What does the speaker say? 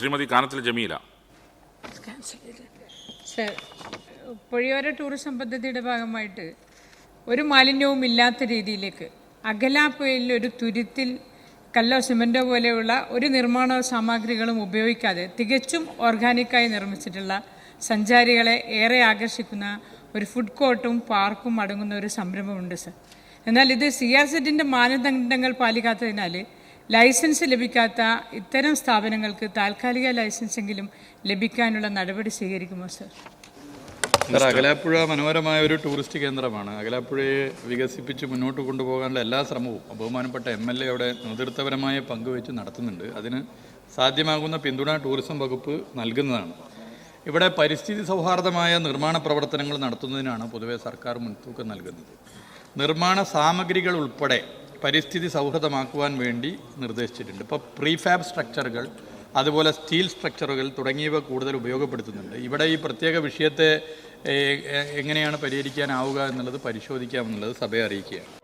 Shrimati Kanathil Jameela. Sir പൊഴിയോര tourism പദ്ധതിയുടെ ഭാഗമായിട്ട് ഒരു മാലിന്യവും ഇല്ലാത്ത രീതിയിലേക്ക് അകലാപ്പുഴയിൽ ഒരു തുരുത്തിൽ കല്ലോ സിമന്റോ പോലെയുള്ള ഒരു നിർമ്മാണ സാമഗ്രികളും ഉപയോഗിക്കാതെ തികച്ചും ഓർഗാനിക്കായി നിർമ്മിച്ചിട്ടുള്ള സഞ്ചാരികളെ ഏറെ ആകർഷിക്കുന്ന ഒരു ഫുഡ് കോർട്ടും പാർക്കും അടങ്ങുന്ന ഒരു സംരംഭമുണ്ട് സർ. എന്നാൽ ഇത് സി ആർ സെറ്റിന്റെ മാനദണ്ഡങ്ങൾ പാലിക്കാത്തതിനാൽ ലൈസൻസ് ലഭിക്കാത്ത ഇത്തരം സ്ഥാപനങ്ങൾക്ക് താൽക്കാലിക ലൈസൻസെങ്കിലും ലഭിക്കാനുള്ള നടപടി സ്വീകരിക്കുമോ സർ? സാർ അകലാപ്പുഴ മനോഹരമായ ഒരു ടൂറിസ്റ്റ് കേന്ദ്രമാണ്. അകലാപ്പുഴയെ വികസിപ്പിച്ച് മുന്നോട്ട് കൊണ്ടുപോകാനുള്ള എല്ലാ ശ്രമവും ബഹുമാനപ്പെട്ട എം എൽ എ അവിടെ നേതൃത്വപരമായ പങ്കുവെച്ച് നടത്തുന്നുണ്ട്. അതിന് സാധ്യമാകുന്ന പിന്തുണ ടൂറിസം വകുപ്പ് നൽകുന്നതാണ്. ഇവിടെ പരിസ്ഥിതി സൗഹാർദ്ദമായ നിർമ്മാണ പ്രവർത്തനങ്ങൾ നടത്തുന്നതിനാണ് പൊതുവെ സർക്കാർ മുൻതൂക്കം നൽകുന്നത്. നിർമ്മാണ സാമഗ്രികൾ ഉൾപ്പെടെ പരിസ്ഥിതി സൗഹൃദമാക്കുവാൻ വേണ്ടി നിർദ്ദേശിച്ചിട്ടുണ്ട്. ഇപ്പോൾ പ്രീഫാബ് സ്ട്രക്ചറുകൾ അതുപോലെ സ്റ്റീൽ സ്ട്രക്ചറുകൾ തുടങ്ങിയവ കൂടുതൽ ഉപയോഗപ്പെടുത്തുന്നുണ്ട്. ഇവിടെ ഈ പ്രത്യേക വിഷയത്തെ എങ്ങനെയാണ് പരിഹരിക്കാനാവുക എന്നുള്ളത് പരിശോധിക്കാമെന്നുള്ളത് സഭയെ അറിയിക്കുകയാണ്.